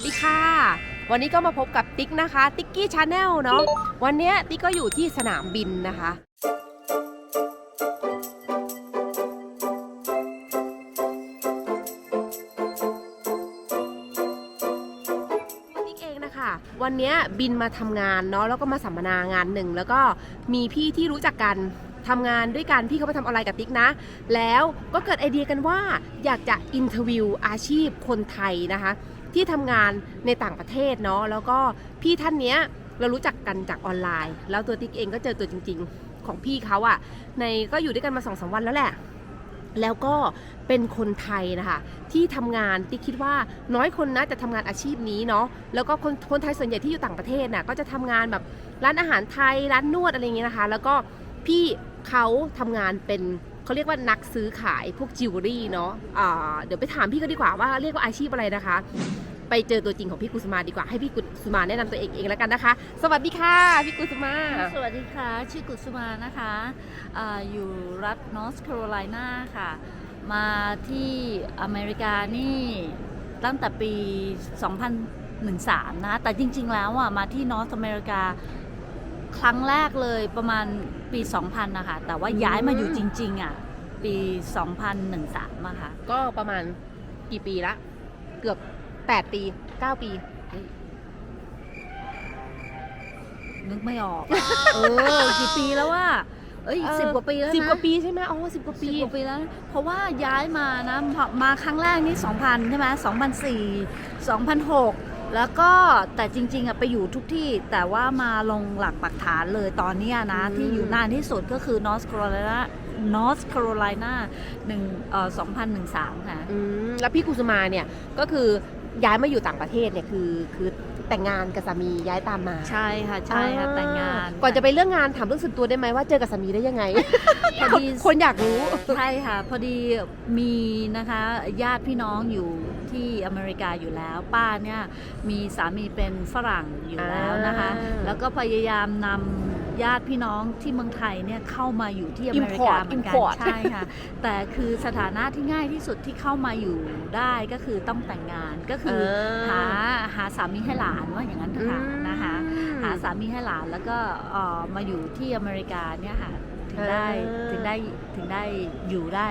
สดีค่ะ วันนี้ก็มาพบกับติ๊กนะคะ ติ๊กกี้ชาแนลเนาะวันเนี้ยติ๊กก็อยู่ที่สนามบินนะคะ ติ๊กเองนะคะวันเนี้ยบินมาทำงานเนาะแล้วก็มาสัมมนางานหนึ่งแล้วก็มีพี่ที่รู้จักกันทำงานด้วยกันพี่เขาไปทำอะไรกับติ๊กนะ แล้วก็เกิดไอเดียกันว่าอยากจะอินเทอร์วิวอาชีพคนไทยนะคะ ที่ทำงานในต่างประเทศเนาะแล้วก็พี่ท่านเนี้ยเรารู้จักกันจากออนไลน์ แล้วตัวติ๊กเองก็เจอตัวจริง ๆ ของพี่เขาอะในก็อยู่ด้วยกันมาสองสามวันแล้วแหละแล้วก็เป็นคนไทยนะคะที่ทำงานติ๊กคิดว่าน้อยคนนะจะทำงานอาชีพนี้เนาะแล้วก็คนคนไทยส่วนใหญ่ที่อยู่ต่างประเทศน่ะก็จะทำงานแบบร้านอาหารไทยร้านนวดอะไรเงี้ยนะคะ แล้วก็พี่เขาทำงานเป็น เขาเรียกว่านักซื้อขายพวกจิวเวลรี่เนาะอ่าเดี๋ยวไปถามพี่ก็ดีกว่าว่าเรียกว่าอาชีพอะไรนะคะ ไปเจอตัวจริงของพี่กุสุมาดีกว่าให้พี่กุสุมาแนะนำตัวเองเองแล้วกันนะคะ สวัสดีค่ะพี่กุสุมา สวัสดีค่ะ ชื่อกุสุมานะคะออยู่รัฐนอร์ทแคโรไลนาค่ะ มาที่อเมริกานี่ตั้งแต่ปี 2013 นะ แต่จริง ๆ แล้วอะมาที่นอร์ทอเมริกา ครั้งแรกเลยประมาณปี 2000นะคะแต่ว่าย้ายมาอยู่จริง ๆ อะ ปี 2013อะค่ะ ก็ประมาณกี่ปีละ เกือบ 8 ปี 9 ปี นึกไม่ออก เออกี่ปีแล้วว่าเอ้ยเออ สิบกว่าปีแล้วนะสิบกว่าปีใช่ไหมอ๋อสิบกว่าปีปีกว่าปีแล้วเพราะว่าย้ายมานะมามาครั้งแรกนี่ 2000 ใช่ไหม2004 2006 แล้วก็แต่จริงๆอะไปอยู่ทุกที่แต่ว่ามาลงหลักปักฐานเลยตอนเนี้ยนะอืมที่อยู่นานที่สุดก็คือ North Carolina North Carolina หนึ่งเอ่อ2013ค่ะ อืมแล้วพี่กุสุมาเนี่ยก็คือย้ายมาอยู่ต่างประเทศเนี่ยคือคือ แต่งงานกับสามีย้ายตามมาใช่ค่ะใช่ค่ะอ่แต่งงาน ก่อนจะไปเรื่องงานถามเรื่องส่วนตัวได้ไหมว่าเจอกับสามีได้ยังไง พอดีคนอยากรู้ใช่ค่ะ พอดีมีนะคะญาติพี่น้องอยู่ที่อเมริกาอยู่แล้ว ป้าเนี่ยมีสามีเป็นฝรั่งอยู่แล้วนะคะอ่าแล้วก็พยายามนำ ญาติพี่น้องที่เมืองไทยเนี่ยเข้ามาอยู่ที่อเมริกา Import เหมือนกัน Import ใช่ค่ะแต่คือสถานะที่ง่ายที่สุดที่เข้ามาอยู่ได้ก็คือต้องแต่งงานก็คือหาหาสามีให้หลานว่าอย่างนั้นเถอะค่ะนะคะหาสามีให้หลานแล้วก็เอ่อมาอยู่ที่อเมริกาเนี่ยค่ะถึงได้อ่าถึงได้ถึงได้อยู่ได้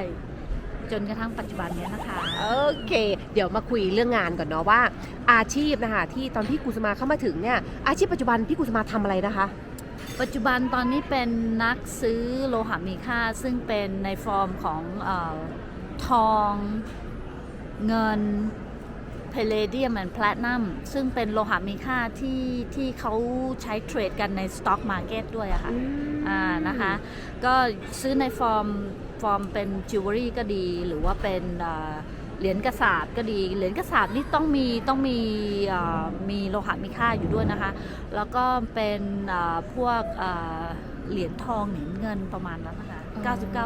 จนกระทั่งปัจจุบันเนี้ยนะคะ โอเค เดี๋ยวมาคุยเรื่องงานก่อนเนาะว่า อาชีพนะคะที่ตอนพี่กุสุมาเข้ามาถึงเนี่ยอาชีพปัจจุบันพี่กุสุมาทำอะไรนะคะ ปัจจุบันตอนนี้เป็นนักซื้อโลหะมีค่า ซึ่งเป็นในฟอร์มของเออทองเงินเพลเดียมและแพลตินัมซึ่งเป็นโลหะมีค่าที่ที่เขาใช้เทรดกันในสต็อกมาร์เก็ตด้วยอะค่ะอ่านะคะก็ซื้อในฟอร์มฟอร์มเป็นจิวเวลรี่ก็ดีหรือว่าเป็นเอ่อ เหรียญกระสาบก็ดี เหรียญกระสาบนี่ต้องมีต้องมีเอ่อมีโลหะมีค่าอยู่ด้วยนะคะ แล้วก็เป็นเอ่อพวกเอ่อเหรียญทองเหรียญเงินประมาณนั้นนะคะ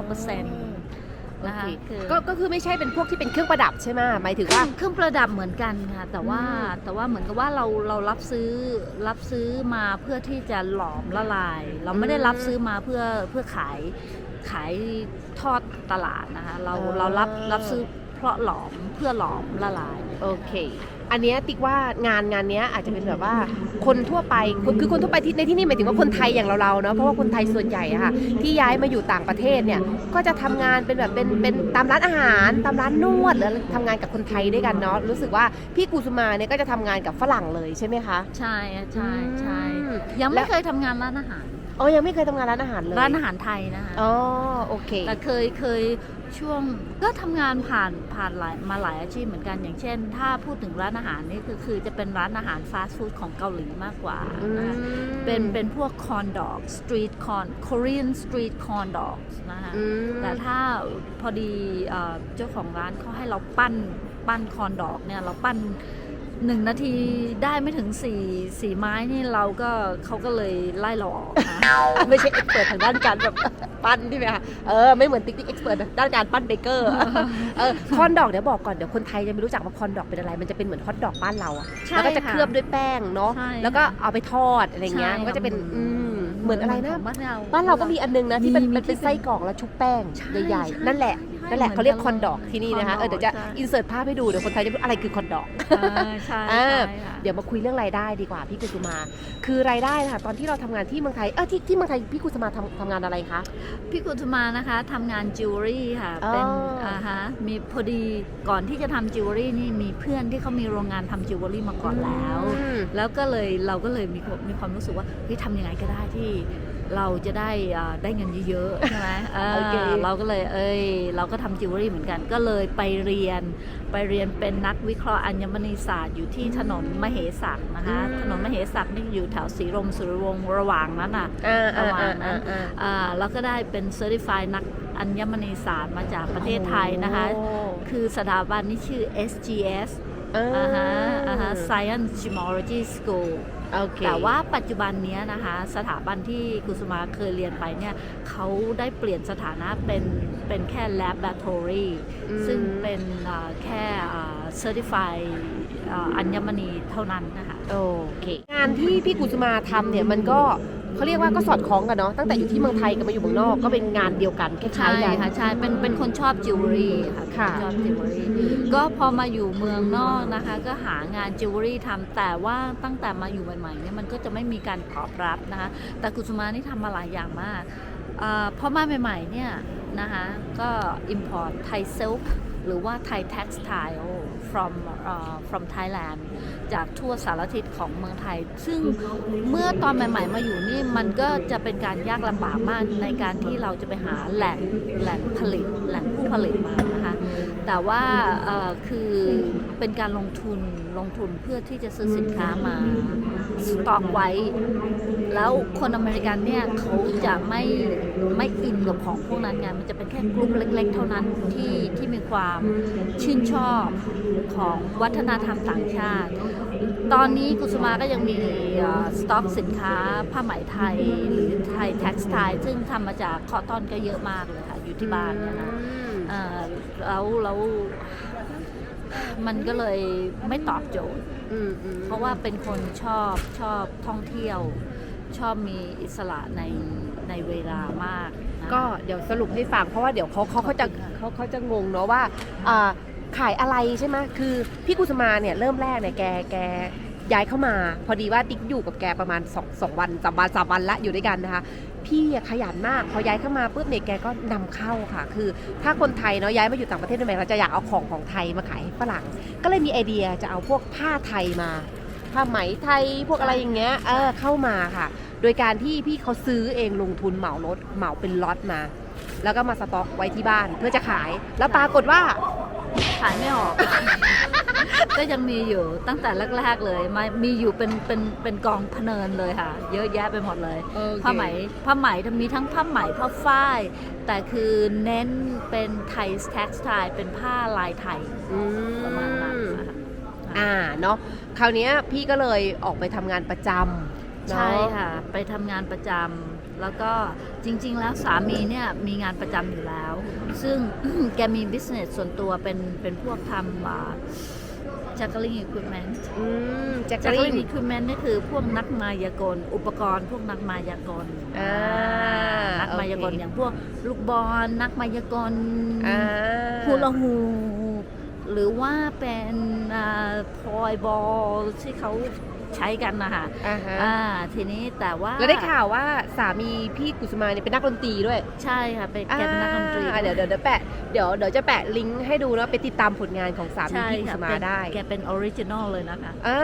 99%นะคะโอเคคือก็ก็คือไม่ใช่เป็นพวกที่เป็นเครื่องประดับใช่ไหมหมายถึงว่าเครื่องประดับเหมือนกันค่ะ แต่ว่าอืมแต่ว่าเหมือนกับว่าเราเรารับซื้อรับซื้อมาเพื่อที่จะหลอมละลาย เราไม่ได้รับซื้อมาเพื่อเพื่อขายขายทอดตลาดนะคะเราเรารับรับซื้อเพ ราะหลอมเพื่อหลอมละลาย โอเค อันเนี้ยติ๊กว่างานงานเนี้ยอาจจะเป็นแบบว่าคนทั่วไปคือคือคนทั่วไปที่ในที่นี่หมายถึงว่าคนไทยอย่างเราๆเนาะเพราะว่าคนไทยส่วนใหญ่อะค่ะที่ย้ายมาอยู่ต่างประเทศเนี่ยก็จะทำงานเป็นแบบเป็นเป็นตามร้านอาหารตามร้านนวดหรือทำงานกับคนไทยด้วยกันเนาะรู้สึกว่าพี่กุสุมาเนี่ยก็จะทำงานกับฝรั่งเลยใช่ไหมคะใช่อะใช่ใช่อืมยังแล้ไม่วเคยทำงานร้านอาหาร อ๋อยังไม่เคยทำงานร้านอาหารเลยร้านอาหารไทยนะคะ อ๋อโอเค แต่เคยเคย ช่วงก็ทำงานผ่านผ่านหลายมาหลายอาชีพเหมือนกันอย่างเช่น ถ้าพูดถึงร้านอาหารนี่คือคือจะเป็นร้านอาหารฟาสต์ฟู้ดของเกาหลีมากกว่านะคะเป็นเป็นพวกคอนดอกสตรีทคอน Korean street corn dogs นะคะอืมแต่ถ้าพอดีเอ่อเจ้าของร้านเขาให้เราปั้นปั้นคอนดอกเนี่ยเราปั้น หนึ่งนาทีได้ไม่ถึงสี่สี่ไม้นี่เราก็เขาก็เลยไล่เราออกนะไม่ใช่เอ็กซ์เทางด้านการแบบปั้นใช่ไหมคะเออไม่เหมือนติ๊กติ๊กเอ็กซ์เพรด้านการปั้นเบเกอร์เออคอนดอกเดี๋ยวบอกก่อนเดี๋ยวคนไทยจะไม่รู้จักว่าคอนดอกเป็นอะไร มันจะเป็นเหมือนฮอทดอกบ้านเราอะใช่แล้วก็จะค่ะเคลือบด้วยแป้งเนาะใช่แล้วก็เอาไปทอดอะไรเงี้ยใช่ มันก็จะเป็นค่ะอืมเหมือนอะไรนะขงบ้านเรา บ้านเราก็มีอันนึงนะที่มันมีมันเป็นที่เป็นไส้กรอกแล้วชุบแป้งใช่ใหญ่ใช่ ๆ นั่นแหละ นั่นแหละเขาเรียกคอนดอกที่นี่นะคะคเออเดี๋ยวจะใช่อินเสิร์ตภาพให้ดู เดี๋ยวคนไทยจะรู้อะไรคือคอนดอกอ่าใช่เออใช่ค่ะเดี๋ยวมาคุยเรื่องรายได้ดีกว่าพี่กุสุมา คือรายได้นะคะตอนที่เราทำงานที่เมืองไทย เออที่ที่เมืองไทยพี่กุสุมาทำทำงานอะไรคะ พี่กุตุมานะคะทำงานจิวเวลรี่ค่ะ เป็นอ๋ออ่อ่าฮะ มีพอดีก่อนที่จะทำจิวเวลรี่นี่มีเพื่อนที่เขามีโรงงานทำจิวเวลรี่มาก่อนแล้วอืมแล้วก็เลยเราก็เลยมีความมีความรู้สึกว่าเฮ้ยทำยังไงก็ได้ที่ เราจะได้อ่าได้เงินเยอะๆใช่ไหมเออโอเคเราก็เลยเอ้ยเราก็ทำจิวเวลรี่เหมือนกันก็เลยไปเรียนไปเรียนเป็นนักวิเคราะห์อัญมณีศาสตร์อยู่ที่ถนนมเหสักนะคะถนนมเหสักนี่อยู่แถวสีลมสุรวงศ์ระหว่างนั้นน่ะอ่าประอ่ามาอ่าณนั้นอ่าอ่าแล้วก็ได้เป็น Certified นักอัญมณีศาสตร์มาจากประเทศไทยนะคะโอ้คือสถาบันนี้ชื่อ SGS อ่าอ่าฮะอ่าฮะ Science Gemology School โอเค แต่ว่าปัจจุบันเนี้ยนะคะ สถาบันที่กุสุมาเคยเรียนไปเนี่ยเขาได้เปลี่ยนสถานะเป็นเป็นแค่ laboratory อืม ซึ่งเป็นอ่าแค่อ่า certified อ่าอัญมณีเท่านั้นนะคะ โอเค งานที่พี่กุสุมาทำเนี่ยมันก็ เขาเรียกว่าก็สอดคล้องกันเนาะตั้งแต่อยู่ที่เมืองไทยกับมาอยู่เมืองนอกก็เป็นงานเดียวกันคล้าใช่ยๆกัน ค่ะใช่เป็นเป็นคนชอบจิวเวลรี่ค่ะค่ะเป็นคนชอบจิวเวลรี่ก็พอมาอยู่เมืองนอกนะคะ ก็หางานจิวเวลรี่ทำแต่ว่าตั้งแต่มาอยู่ใหม่ๆเนี่ยมันก็จะไม่มีการตอบรับนะคะ แต่กุสุมานี่ทำมาหลายอย่างมากเออพอมาใหม่ๆเนี่ยนะคะก็ import Thai silk หรือว่า Thai textile from เอ่อ from Thailand จากทั่วสารทิศของเมืองไทย ซึ่งเมื่อตอนใหม่ๆมาอยู่นี่มันก็จะเป็นการยากลำบากมากในการที่เราจะไปหาแหล่งแหล่งผลิตแหล่งผู้ผลิตมานะคะแต่ว่าคือเป็นการลงทุนลงทุนเพื่อที่จะซื้อสินค้ามาสต็อกไว้ แล้วคนอเมริกันเนี่ยเขาจะไม่ไม่อินกับของพวกนั้นไงมันจะเป็นแค่กลุ่มเล็ก ๆ เท่านั้นที่ที่มีความชื่นชอบของวัฒนธรรมต่างชาติ ตอนนี้กุสุมาก็ยังมีสต็อกสินค้าผ้าไหมไทยหรือไทยแท็กซ์ไทยซึ่งทำมาจากคอตตอนก็เยอะมากเลยค่ะ อยู่ที่บ้านเนี่ยนะอืมเอ่อแล้วแล้วมันก็เลยไม่ตอบโจทย์อืมอืมเพราะว่าเป็นคนชอบชอบท่องเที่ยว ชอบมีอิสระในในเวลามากนะก็เดี๋ยวสรุปให้ฟังเพราะว่าเดี๋ยวเขาเขาเขาจะเขาเขาจะงงเนาะว่าอ่าขายอะไรใช่ไหมคือพี่กุสมาเนี่ยเริ่มแรกเนี่ยแกแกย้ายเข้ามา พอดีว่าติ๊กอยู่กับแกประมาณ2องสองวันสามวันสามวันละอยู่ด้วยกันนะคะ พี่อะขยันมากพอย้ายเข้ามาปุ๊บเนี่ยแกก็นำเข้าค่ะ คือ ถ้าคนไทยเนาะย้ายมาอยู่ต่างประเทศทำไมเราจะอยากเอาของของไทยมาขายให้ฝรั่ง ก็เลยมีไอเดียจะเอาพวกผ้าไทยมา ผ้าไหมไทยพวกอะไรอย่างเงี้ยเออเข้ามาค่ะ โดยการที่พี่เขาซื้อเองลงทุนเหมารถเหมาเป็นล็อตมา แล้วก็มาสต็อกไว้ที่บ้านเพื่อจะขายแล้วปรากฏว่า ขายไม่ออก ก็ยังมีอยู่ตั้งแต่แรกๆเลยมามีอยู่เป็นเป็นเป็นกองพะเนินเลยค่ะ เยอะแยะไปหมดเลยผ้าไหมผ้าไหมมีทั้งผ้าไหมผ้าฝ้าย แต่คือเน้นเป็นไทยแท็กซ์ไทยเป็นผ้าลายไทย อืประมาณนั้นมนะคะอ่า เนาะคราวเนี้ยพี่ก็เลยออกไปทำงานประจำเนอใช่ค่ะ ไปทำงานประจำแล้วก็จริง ๆ แล้วสามีเนี่ยมีงานประจำอยู่แล้ว ซึ่ง แกมีบิสเนสส่วนตัวเป็นเป็นพวกทำจักริงอุปกรณ์อืมแจ็คจักกะริลิงนอุปกรณ์นี่คือพวกนักมายากล อุปกรณ์พวกนักมายากลอ่านักมายากลโอเคอย่างพวกลูกบอลนักมายากลอ่าฮูลาฮูป หรือว่าเป็นพลอยบอลที่เขา ใช้กันนะคะอ่าฮะ อ่าทีนี้แต่ว่าแล้วได้ข่าวว่าสามีพี่กุสมาเนี่ยเป็นนักดนตรีด้วยใช่ค่ะเป็นแกเป็นนักดนตรีอ่าเดี๋ยวเดี๋ยวเดี๋ยวแปะเดี๋ยวเดี๋ยวจะแปะลิงก์ให้ดูแล้วไปติดตามผลงานของสามีใช่พี่กุค่ะสมาเป็นได้ แกเป็นออริจินอลเลยนะคะ อ่า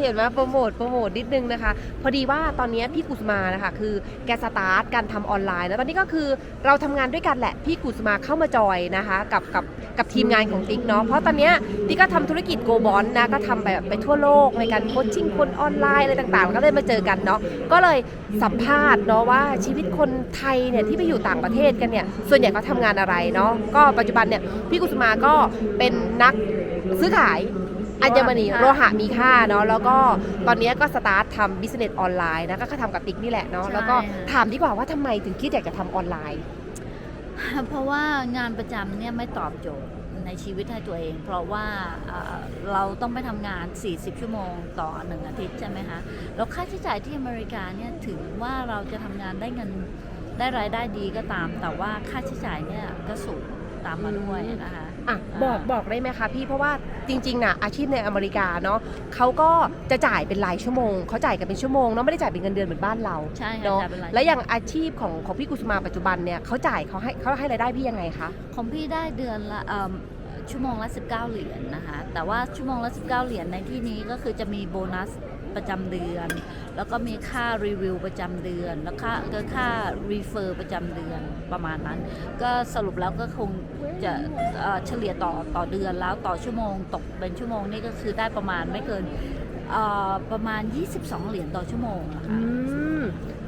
เห็นไหมโปรโมทโปรโมทนิดนึงนะคะ พอดีว่าตอนนี้พี่กุสมานะคะคือแกสตาร์ทการทำออนไลน์นะตอนนี้ก็คือเราทำงานด้วยกันแหละ พี่กุสมาเข้ามาจอยนะคะกับกับกับทีมงานของติ๊กเนาะเพราะตอนเนี้ยติ๊กก็ทำธุรกิจโกบอลนะก็ทำไปแบบไปทั่วโลกในการโคชชิ่งคนออนไลน์อะไรต่างๆ ก็เลยมาเจอกันเนาะก็เลยสัมภาษณ์เนาะว่าชีวิตคนไทยเนี่ยที่ไปอยู่ต่างประเทศกันเนี่ยส่วนใหญ่เขาทำงานอะไรเนาะก็ปัจจุบันเนี่ยพี่กุสมาก็เป็นนักซื้อขายอัญมณีโลหะมีค่าเนาะแล้วก็ตอนนี้ก็สตาร์ททำบิสเนสออนไลน์นะก็ทำกับติ๊กนี่แหละเนาะใช่แล้วก็ค่ะถามดีกว่าว่าทำไมถึงคิดอยากจะทำออนไลน์ เพราะว่างานประจำเนี่ยไม่ตอบโจทย์ ในชีวิตให้ตัวเอง เพราะว่าเอ่อเราต้องไปทำงาน 40 ชั่วโมงต่อหนึ่งอาทิตย์ใช่ไหมคะแล้วค่าใช้จ่ายที่อเมริกาเนี่ยถึงว่าเราจะทำงานได้เงินได้รายได้ดีก็ตาม แต่ว่าค่าใช้จ่ายเนี่ยก็สูงตามมาด้วยนะคะอะบอกบอกได้ไหมคะพี่เพราะว่าจริงๆน่ะอาชีพในอเมริกาเนาะเขาก็จะจ่ายเป็นรายชั่วโมงเขาจ่ายกันเป็นชั่วโมงเนาะไม่ได้จ่ายเป็นเงินเดือนเหมือนบ้านเราใช่ค่ะเนาะจ่ายเป็นรายแล้วอย่างอาชีพของของพี่กุสมาปัจจุบันเนี่ยเขาจ่ายเขาให้เขาให้รายได้พี่ยังไงคะของพี่ได้เดือนละเอิ่ม ชั่วโมงละ 19 เหรียญนะคะ แต่ว่าชั่วโมงละ 19 เหรียญในที่นี้ก็คือจะมีโบนัสประจำเดือน แล้วก็มีค่ารีวิวประจำเดือน แล้วค่าก็ค่ารีเฟอร์ประจำเดือนประมาณนั้น ก็สรุปแล้วก็คงจะเฉลี่ยต่อต่อเดือนแล้วต่อชั่วโมงตกเป็นชั่วโมงนี่ก็คือได้ประมาณไม่เกินประมาณ 22 เหรียญต่อชั่วโมงนะคะ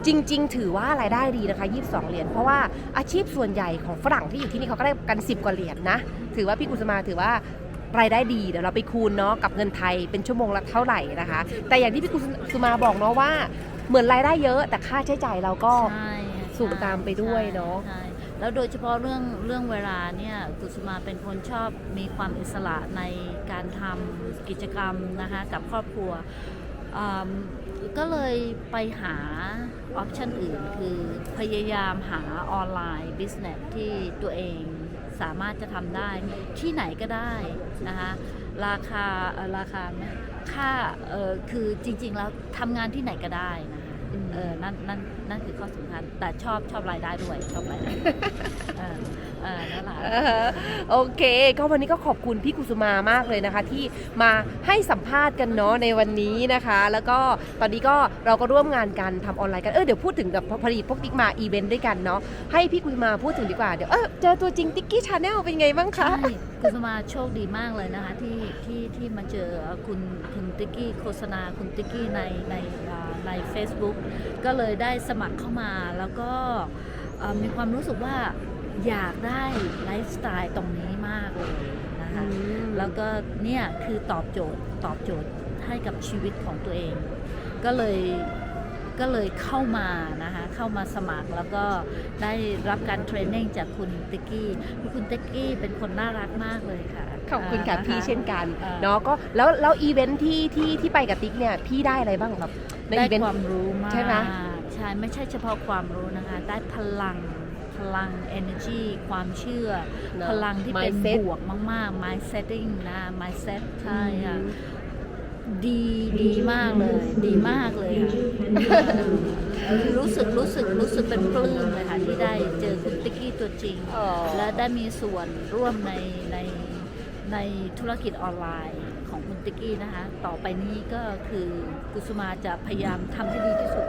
จริง ๆ ถือว่ารายได้ดีนะคะ 22 เหรียญเพราะว่าอาชีพส่วนใหญ่ของฝรั่งที่อยู่ที่นี่เขาก็ได้กัน 10 กว่าเหรียญนะ ถือว่าพี่กุสมาถือว่ารายได้ดีเดี๋ยวเราไปคูณเนาะกับเงินไทยเป็นชั่วโมงละเท่าไหร่นะคะ แต่อย่างที่พี่กุสมาบอกเนาะว่าเหมือนรายได้เยอะแต่ค่าใช้จ่ายเราก็ใช่สูงตามไปด้วยเนอะใช่แล้วโดยเฉพาะเรื่องเรื่องเวลาเนี่ยกุสุมาเป็นคนชอบมีความอิสระในการทำกิจกรรมนะคะกับครอบครัว ก็เลยไปหา ออปชันอื่นคือพยายามหาออนไลน์บิสเนสที่ตัวเองสามารถจะทำได้ที่ไหนก็ได้นะคะราคาราคาค่าคือจริงๆแล้วทำงานที่ไหนก็ได้นะ เออนั่นนั่นนั่นคือข้อสำคัญ แต่ชอบชอบรายได้ด้วยชอบรายได้เออเออนั่นแหละ เออโอเค ก็วันนี้ก็ขอบคุณพี่กุสุมามากเลยนะคะ ที่มาให้สัมภาษณ์กันเนาะในวันนี้นะคะ แล้วก็ตอนนี้ก็เราก็ร่วมงานกันทำออนไลน์กัน เออเดี๋ยวพูดถึงกับผลิตพวกติ๊กมาอีเวนต์ด้วยกันเนาะให้พี่กุสุมาพูดถึงดีกว่าเดี๋ยวเออเจอตัวจริงติ๊กกี้ชาแนลเป็นไงบ้างคะ ใช่คุณสมาโชคดีมากเลยนะคะที่ที่ที่มาเจอคุณคุณติ๊กกี้โฆษณาคุณติ๊กกี้ในในอ่าใน Facebook ก็เลยได้สมัครเข้ามาแล้วก็เอ่อมีความรู้สึกว่าอยากได้ไลฟ์สไตล์ตรงนี้มากเลยนะคะแล้วก็เนี่ยคือตอบโจทย์ตอบโจทย์ให้กับชีวิตของตัวเอง ก็เลยก็เลยเข้ามานะคะเข้ามาสมัครแล้วก็ได้รับการเทรนนิ่งจากคุณติ๊กกี้คุณติ๊กกี้เป็นคนน่ารักมากเลยค่ะขอบคุณค่ะาพี่เช่นกันอ่าเนาะก็แล้วแล้วอีเวนท์ที่ที่ที่ไปกับติ๊กเนี่ยพี่ได้อะไรบ้างครับ ในได้อีเวนต์ ความรู้มากใช่ไหม ใช่ไม่ใช่เฉพาะความรู้นะคะ ได้พลังพลัง energy ความเชื่อ เนอะพลังที่เป็น mindset บวกมากๆ mindsetting นะ mindset ใช่ค่ะ ดีดีมากเลย ดีมากเลยค่ะรู้สึกรู้สึกรู้สึกเป็นปลื้มเลยค่ะที่ได้เจอคุณติ๊กกี้ตัวจริง อ๋อและได้มีส่วนร่วมในในในธุรกิจออนไลน์ของคุณ ติกี้นะคะ ต่อไปนี้ก็คือกุสุมาจะพยายามทำให้ดีที่สุด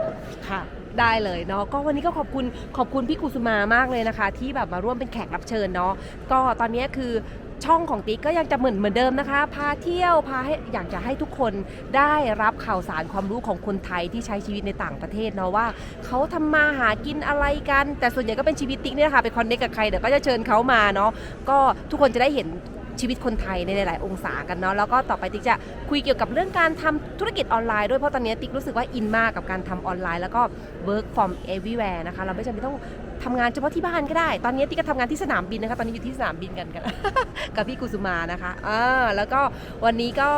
ค่ะได้เลยเนาะก็วันนี้ก็ขอบคุณขอบคุณพี่กุสุมามากเลยนะคะ ที่แบบมาร่วมเป็นแขกรับเชิญเนาะก็ตอนนี้คือช่องของติ๊กก็ยังจะเหมือนเหมือนเดิมนะคะ พาเที่ยวพาให้อยากจะให้ทุกคนได้รับข่าวสารความรู้ของคนไทยที่ใช้ชีวิตในต่างประเทศเนาะว่าเขาทำมาหากินอะไรกัน แต่ส่วนใหญ่ก็เป็นชีวิตติ๊กเนี่ยนะคะไปคอนเนคกับใครเดี๋ยวก็จะเชิญเขามาเนาะก็ทุกคนจะได้เห็น ชีวิตคนไทยในหลาย ๆ องศากันเนาะแล้วก็ต่อไปติ๊กจะคุยเกี่ยวกับเรื่องการทำธุรกิจออนไลน์ด้วยเพราะตอนนี้ติ๊กรู้สึกว่าอินมากกับการทำออนไลน์ แล้วก็ work from everywhere นะคะเราไม่จำเป็นต้องทำงานเฉพาะที่บ้านก็ได้ ตอนนี้ติ๊กก็ทำงานที่สนามบินนะคะ ตอนนี้อยู่ที่สนามบินกันกัน กับพี่กุสุมานะคะอ่าแล้วก็วันนี้ก็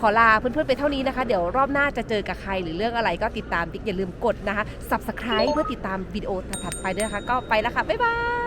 ขอลาเพื่อนๆไปเท่านี้นะคะ เดี๋ยวรอบหน้าจะเจอกับใครหรือเรื่องอะไรก็ติดตามติ๊กอย่าลืมกดนะคะ subscribe เพื่อติดตามวิดีโอถัดๆไปด้วยนะคะ ก็ไปแล้วค่ะ บ๊ายบาย